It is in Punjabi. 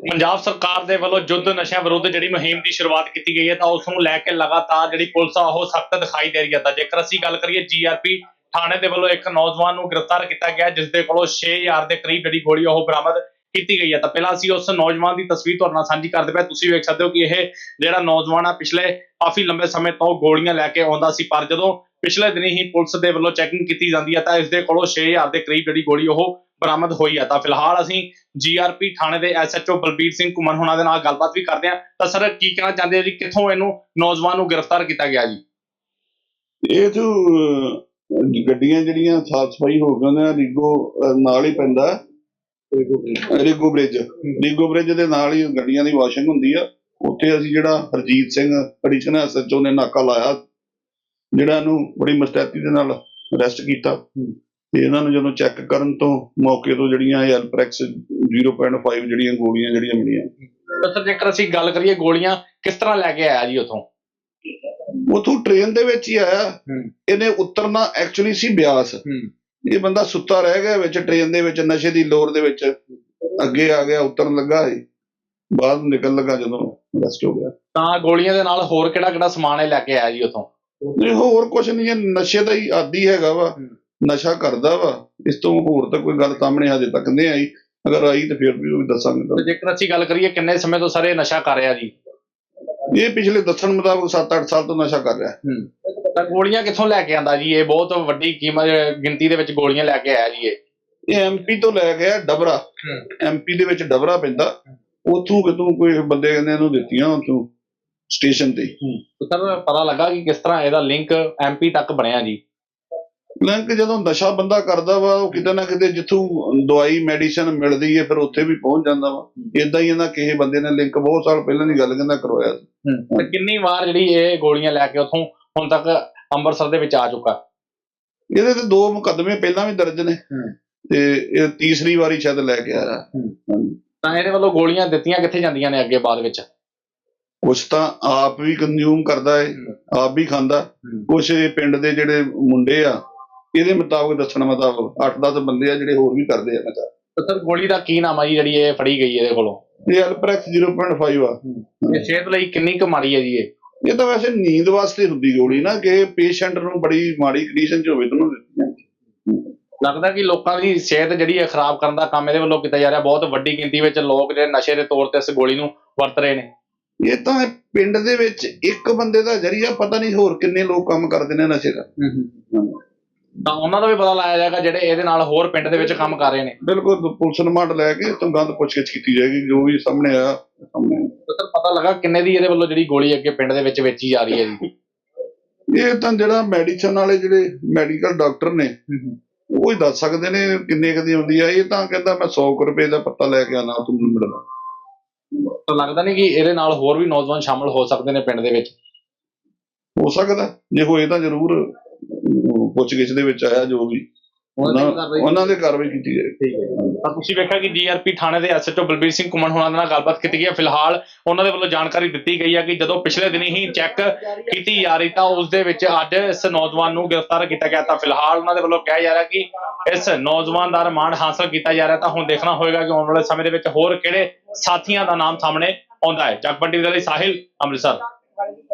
ਪੰਜਾਬ ਸਰਕਾਰ ਦੇ ਵੱਲੋਂ ਯੁੱਧ ਨਸ਼ਿਆਂ ਵਿਰੁੱਧ ਜਿਹੜੀ ਮੁਹਿੰਮ ਦੀ ਸ਼ੁਰੂਆਤ ਕੀਤੀ ਗਈ ਹੈ, ਤਾਂ ਉਸ ਨੂੰ ਲੈ ਕੇ ਲਗਾਤਾਰ ਜਿਹੜੀ ਪੁਲਿਸ ਆ, ਉਹ ਸਖਤ ਦਿਖਾਈ ਦੇ ਰਹੀ ਹੈ। ਤਾਂ ਜੇਕਰ ਅਸੀਂ ਗੱਲ ਕਰੀਏ ਜੀਆਰਪੀ ਥਾਣੇ ਦੇ ਵੱਲੋਂ ਇੱਕ ਨੌਜਵਾਨ ਨੂੰ ਗ੍ਰਿਫਤਾਰ ਕੀਤਾ ਗਿਆ ਜਿਸ ਦੇ ਕੋਲੋਂ 6000 ਦੇ ਕਰੀਬ ਜਿਹੜੀ ਗੋਲੀ ਆ, ਉਹ ਬਰਾਮਦ ਕੀਤੀ ਗਈ ਹੈ। ਤਾਂ ਪਹਿਲਾਂ ਅਸੀਂ ਉਸ ਨੌਜਵਾਨ ਦੀ ਤਸਵੀਰ ਤੁਹਾਡੇ ਨਾਲ ਸਾਂਝੀ ਕਰਦੇ ਪਏ ਤੁਸੀਂ ਵੇਖ ਸਕਦੇ ਹੋ ਕਿ ਇਹ ਜਿਹੜਾ ਨੌਜਵਾਨ ਆ, ਪਿਛਲੇ ਕਾਫੀ ਲੰਬੇ ਸਮੇਂ ਤੋਂ ਗੋਲੀਆਂ ਲੈ ਕੇ ਆਉਂਦਾ ਸੀ, ਪਰ ਜਦੋਂ ਪਿਛਲੇ ਦਿਨੀ ਹੀ ਪੁਲਿਸ ਦੇ ਵੱਲੋਂ ਚੈਕਿੰਗ ਕੀਤੀ ਜਾਂਦੀ ਹੈ ਤਾਂ ਇਸ ਦੇ ਕੋਲੋਂ 6000 ਦੇ ਕਰੀਬ ਜਿਹੜੀ ਗੋਲੀ ਉਹ ਬਰਾਮਦ ਹੋਈ ਹੈ। ਤਾਂ ਫਿਲਹਾਲ ਅਸੀਂ ਜੀਆਰਪੀ ਥਾਣੇ ਦੇ ਐਸਐਚਓ ਬਲਬੀਰ ਸਿੰਘ ਕੁਮਨ ਹੁਣਾਂ ਦੇ ਨਾਲ ਗੱਲਬਾਤ ਵੀ ਕਰਦੇ ਹਾਂ। ਤਾਂ ਸਰ ਕੀ ਕਹਿਣਾ ਚਾਹੁੰਦੇ ਆ ਜੀ? ਕਿੱਥੋਂ ਇਹਨੂੰ ਨੌਜਵਾਨ ਨੂੰ ਗ੍ਰਿਫਤਾਰ ਕੀਤਾ ਗਿਆ ਜੀ? ਇਹ ਜੋ ਗੱਡੀਆਂ ਜਿਹੜੀਆਂ ਸਾਫ਼ ਸਫ਼ਾਈ ਹੋ ਗਈਆਂ ਨੇ ਰੀਗੋ ਨਾਲ ਹੀ ਪੈਂਦਾ ਰੀਗੋ ਬ੍ਰਿਜ। ਰੀਗੋ ਬ੍ਰਿਜ। ਦੇ ਨਾਲ ਹੀ ਗੱਡੀਆਂ ਦੀ ਵਾਸ਼ਿੰਗ ਹੁੰਦੀ ਆ। ਉੱਥੇ ਅਸੀਂ ਜਿਹੜਾ ਹਰਜੀਤ ਸਿੰਘ ਐਡੀਸ਼ਨਲ ਐਸਐਚਓ ਨੇ ਨਾਕਾ ਲਾਇਆ। ਜਿਹੜਾ ਇਹਨੂੰ ਬੜੀ ਮਸਤੈਦੀ ਦੇ ਨਾਲ ਅਰੈਸਟ ਕੀਤਾ। ਤੇ ਇਹਨਾਂ ਨੂੰ ਜਦੋਂ ਚੈੱਕ ਕਰਨ ਤੋਂ ਮੌਕੇ ਤੋਂ ਜਿਹੜੀਆਂ ਐਲਪ੍ਰੈਕਸ 0.5 ਜਿਹੜੀਆਂ ਗੋਲੀਆਂ ਜਿਹੜੀਆਂ ਮਿਲੀਆਂ। ਸਰ ਜੇਕਰ ਅਸੀਂ ਗੱਲ ਕਰੀਏ ਗੋਲੀਆਂ ਕਿਸ ਤਰ੍ਹਾਂ ਲੈ ਕੇ ਆਇਆ ਜੀ ਉਥੋਂ? ਉਥੋਂ ਟ੍ਰੇਨ ਦੇ ਵਿੱਚ ਹੀ ਆਇਆ। ਇਹਨੇ ਉਤਰਨਾ ਐਕਚੁਅਲੀ ਸੀ ਬਿਆਸ। ਇਹ ਬੰਦਾ ਸੁੱਤਾ ਰਹਿ ਗਿਆ ਵਿੱਚ ਟ੍ਰੇਨ ਦੇ ਵਿੱਚ ਨਸ਼ੇ ਦੀ ਲੋਰ ਦੇ ਵਿੱਚ। ਅੱਗੇ ਆ ਗਿਆ ਉਤਰਨ ਲੱਗਾ ਸੀ ਬਾਅਦ ਨੂੰ ਨਿਕਲ ਲੱਗਾ ਜਦੋਂ ਅਰੈਸਟ ਹੋ ਗਿਆ। ਤਾਂ ਗੋਲੀਆਂ ਦੇ ਨਾਲ ਹੋਰ ਕਿਹੜਾ ਕਿਹੜਾ ਸਮਾਨ ਇਹ ਲੈ ਕੇ ਆਇਆ ਜੀ ਉਥੋਂ? ਨਹੀਂ ਹੋਰ ਕੁਝ ਨਹੀਂ ਇਹ ਨਸ਼ੇ ਦਾ ਹੀ ਆਦੀ ਹੈਗਾ ਵਾ। ਨਸ਼ਾ ਕਰਦਾ ਵਾ। ਇਸ ਤੋਂ ਹੋਰ ਤਾਂ ਕੋਈ ਗੱਲ ਸਾਹਮਣੇ ਹਜੇ ਤੱਕ ਨਹੀਂ ਆਈ। ਅਗਰ ਆਈ ਤਾਂ ਫਿਰ ਵੀ ਉਹ ਦੱਸਾਂਗੇ ਤੇ। ਜੇਕਰ ਅਸੀਂ ਗੱਲ ਕਰੀਏ ਕਿੰਨੇ ਸਮੇਂ ਤੋਂ ਸਰ ਨਸ਼ਾ ਕਰ ਰਿਹਾ ਜੀ? ਇਹ ਪਿਛਲੇ ਦੱਸਣ ਮੁਤਾਬਕ 7-8 ਸਾਲ ਤੋਂ ਨਸ਼ਾ ਕਰ ਰਿਹਾ। ਤਾਂ ਗੋਲੀਆਂ ਕਿੱਥੋਂ ਲੈ ਕੇ ਆਂਦਾ ਜੀ? ਇਹ ਬਹੁਤ ਵੱਡੀ ਕੀਮਤ ਗਿਣਤੀ ਦੇ ਵਿੱਚ ਗੋਲੀਆਂ ਲੈ ਕੇ ਆਇਆ ਜੀ ਇਹ। ਇਹ ਐਮਪੀ ਤੋਂ ਲੈ ਗਿਆ ਡਬਰਾ। ਐਮਪੀ ਦੇ ਵਿੱਚ ਡਬਰਾ ਪੈਂਦਾ। ਉਥੋਂ ਕਿਤੋਂ ਕੋਈ ਬੰਦੇ ਕਹਿੰਦੇ ਇਹਨੂੰ ਦਿੱਤੀਆਂ ਉਥੋਂ। ਸਟੇਸ਼ਨ ਤੇ। ਤਾਂ ਸਰ ਪਤਾ ਲੱਗਾ ਕਿ ਕਿਸ ਤਰ੍ਹਾਂ ਇਹਦਾ ਲਿੰਕ ਐਮਪੀ ਤੱਕ ਬਣਿਆ ਜੀ? ਲਿੰਕ ਜਦੋਂ ਨਸ਼ਾ ਬੰਦਾ ਕਰਦਾ ਵਾ ਉਹ ਕਿਤੇ ਨਾ ਕਿਤੇ ਜਿੱਥੋਂ ਦਵਾਈ ਮੈਡੀਸਨ ਮਿਲਦੀ ਹੈ ਫਿਰ ਉੱਥੇ ਵੀ ਪਹੁੰਚ ਜਾਂਦਾ ਵਾ। ਇਦਾਂ ਹੀ ਇਹਨਾਂ ਕਿਸੇ ਬੰਦੇ ਨੇ ਲਿੰਕ ਬਹੁਤ ਸਾਲ ਪਹਿਲਾਂ ਦੀ ਗੱਲ ਕਹਿੰਦਾ ਕਰਵਾਇਆ ਸੀ। ਤੇ ਕਿੰਨੀ ਵਾਰ ਜਿਹੜੀ ਇਹ ਗੋਲੀਆਂ ਲੈ ਕੇ ਉਥੋਂ ਹੁਣ ਤੱਕ ਅੰਮ੍ਰਿਤਸਰ ਦੇ ਵਿੱਚ ਆ ਚੁੱਕਾ? ਇਹਦੇ ਤੇ ਦੋ ਮੁਕੱਦਮੇ ਪਹਿਲਾਂ ਵੀ ਦਰਜ ਨੇ। ਤੇ ਇਹ ਤੀਸਰੀ ਵਾਰੀ ਸ਼ਾਇਦ ਲੈ ਕੇ ਆਇਆ। ਤਾਂ ਇਹਦੇ ਵੱਲੋਂ ਗੋਲੀਆਂ ਦਿੱਤੀਆਂ ਕਿੱਥੇ ਜਾਂਦੀਆਂ ਨੇ ਅੱਗੇ ਬਾਅਦ ਵਿੱਚ? ਕੁਛ ਤਾਂ ਆਪ ਵੀ ਕੰਜ਼ਿਊਮ ਕਰਦਾ ਹੈ ਆਪ ਵੀ ਖਾਂਦਾ। ਕੁਛ ਇਹ ਪਿੰਡ ਦੇ ਜਿਹੜੇ ਮੁੰਡੇ ਆ ਇਹਦੇ ਮੁਤਾਬਕ ਦੱਸਣ ਮੁਤਾਬਕ 8-10 ਬੰਦੇ ਆ ਜਿਹੜੇ ਹੋਰ ਵੀ ਕਰਦੇ ਆ ਨਸ਼ਾ ਤਾਂ ਸਰ ਗੋਲੀ ਦਾ ਕੀ ਨਾਮ ਆ ਜੀ ਜਿਹੜੀ ਇਹ ਫੜੀ ਗਈ ਇਹਦੇ ਕੋਲੋਂ? ਇਹ ਐਲਪ੍ਰੈਕਸ 0.5 ਆ। ਇਹ ਸਿਹਤ ਲਈ ਕਿੰਨੀ ਕੁ ਮਾੜੀ ਹੈ ਜੀ ਇਹ? ਇਹ ਤਾਂ ਵੈਸੇ ਨੀਂਦ ਵਾਸਤੇ ਹੁੰਦੀ ਗੋਲੀ ਨਾ ਕਿ ਪੇਸ਼ੈਂਟ ਨੂੰ ਬੜੀ ਮਾੜੀ ਕੰਡੀਸ਼ਨ 'ਚ ਹੋਵੇ ਤਾਂ ਉਹਨੂੰ ਦਿੱਤੀਆਂ ਲੱਗਦਾ ਕਿ ਲੋਕਾਂ ਦੀ ਸਿਹਤ ਜਿਹੜੀ ਹੈ ਖਰਾਬ ਕਰਨ ਦਾ ਕੰਮ ਇਹਦੇ ਵੱਲੋਂ ਕੀਤਾ ਜਾ ਰਿਹਾ। ਬਹੁਤ ਵੱਡੀ ਗਿਣਤੀ ਵਿੱਚ ਲੋਕ ਜਿਹੜੇ ਨਸ਼ੇ ਦੇ ਤੌਰ ਤੇ ਇਸ ਗੋਲੀ ਨੂੰ ਵਰਤ ਰਹੇ ਨੇ। ਇਹ ਤਾਂ ਪਿੰਡ ਦੇ ਵਿੱਚ ਇੱਕ ਬੰਦੇ ਦਾ ਜਰੀਆ ਪਤਾ ਨਹੀਂ ਹੋਰ ਕਿੰਨੇ ਲੋਕ ਕੰਮ ਕਰਦੇ ਨੇ ਨਸ਼ੇ ਦਾ। ਤਾਂ ਉਹਨਾਂ ਦਾ ਵੀ ਪਤਾ ਲਾਇਆ ਜਾਏਗਾ ਜਿਹੜੇ ਇਹਦੇ ਨਾਲ ਹੋਰ ਪਿੰਡ ਦੇ ਵਿੱਚ ਕੰਮ ਕਰ ਰਹੇ ਨੇ। ਬਿਲਕੁਲ ਪੁਲਿਸ ਰਿਮਾਂਡ ਲੈ ਕੇ ਤੋਂ ਗੰਦ ਪੁੱਛਗਿੱਛ ਕੀਤੀ ਜਾਏਗੀ ਜੋ ਵੀ ਸਾਹਮਣੇ ਆਇਆ ਸਾਹਮਣੇ ਸਰ ਪਤਾ ਲੱਗਾ ਕਿੰਨੇ ਦੀ ਇਹਦੇ ਵੱਲੋਂ ਜਿਹੜੀ ਗੋਲੀ ਅੱਗੇ ਪਿੰਡ ਦੇ ਵਿੱਚ ਵੇਚੀ ਜਾ ਰਹੀ ਹੈ ਜੀ? ਇਹ ਤਾਂ ਜਿਹੜਾ ਮੈਡੀਸਨ ਵਾਲੇ ਜਿਹੜੇ ਮੈਡੀਕਲ ਡਾਕਟਰ ਨੇ ਉਹ ਹੀ ਦੱਸ ਸਕਦੇ ਨੇ ਕਿੰਨੇ ਕਦੀ ਹੁੰਦੀ ਆ। ਇਹ ਤਾਂ ਕਹਿੰਦਾ ਮੈਂ 100 ਕੁ ਰੁਪਏ ਦਾ ਪੱਤਾ ਲੈ ਕੇ ਆਣਾ ਤੁਹਾਨੂੰ ਮਿਲਣਾ। ਤਾਂ ਲੱਗਦਾ ਨਹੀਂ ਕਿ ਇਹਦੇ ਨਾਲ ਹੋਰ ਵੀ ਨੌਜਵਾਨ ਸ਼ਾਮਲ ਹੋ ਸਕਦੇ ਨੇ ਪਿੰਡ ਦੇ ਵਿੱਚ। ਹੋ ਸਕਦਾ ਜੇ ਹੋਏ ਤਾਂ ਜ਼ਰੂਰ ਪੁੱਛਗਿੱਛ ਦੇ ਵਿੱਚ ਆਇਆ ਜੋ ਵੀ। ਉਹਨਾਂ ਦੇ ਕਾਰਵਾਈ ਕੀਤੀ ਜਾਏ। ਠੀਕ ਹੈ ਤਾਂ ਤੁਸੀਂ ਵੇਖਿਆ ਕਿ ਜੀਆਰਪੀ ਥਾਣੇ ਦੇ ਐਸਐਚਓ ਬਲਬੀਰ ਸਿੰਘ ਕੁਮਨ ਹੋਣਾ ਨਾਲ ਗੱਲਬਾਤ ਕੀਤੀ ਗਈ ਹੈ। ਫਿਲਹਾਲ ਉਹਨਾਂ ਦੇ ਵੱਲੋਂ ਜਾਣਕਾਰੀ ਦਿੱਤੀ ਗਈ ਹੈ ਕਿ ਜਦੋਂ ਪਿਛਲੇ ਦਿਨੀ ਹੀ ਚੈੱਕ ਕੀਤੀ ਜਾ ਰਹੀ ਤਾਂ ਉਸ ਦੇ ਵਿੱਚ ਅੱਜ ਇਸ ਨੌਜਵਾਨ ਨੂੰ ਗ੍ਰਿਫਤਾਰ ਕੀਤਾ ਗਿਆ। ਤਾਂ ਫਿਲਹਾਲ ਉਹਨਾਂ ਦੇ ਵੱਲੋਂ ਕਿਹਾ ਜਾ ਰਿਹਾ ਕਿ ਇਸ ਨੌਜਵਾਨ ਦਾ ਰਿਮਾਂਡ ਹਾਸਲ ਕੀਤਾ ਜਾ ਰਿਹਾ। ਤਾਂ ਹੁਣ ਦੇਖਣਾ ਹੋਏਗਾ ਕਿ ਆਉਣ ਵਾਲੇ ਸਮੇਂ ਦੇ ਵਿੱਚ ਹੋਰ ਕਿਹੜੇ ਸਾਥੀਆਂ ਦਾ ਨਾਮ ਸਾਹਮਣੇ ਆਉਂਦਾ ਹੈ। ਜਗਪੰਡੀ ਦੇ ਲਈ ਸਾਹਿਲ ਅੰਮ੍ਰਿਤਸਰ।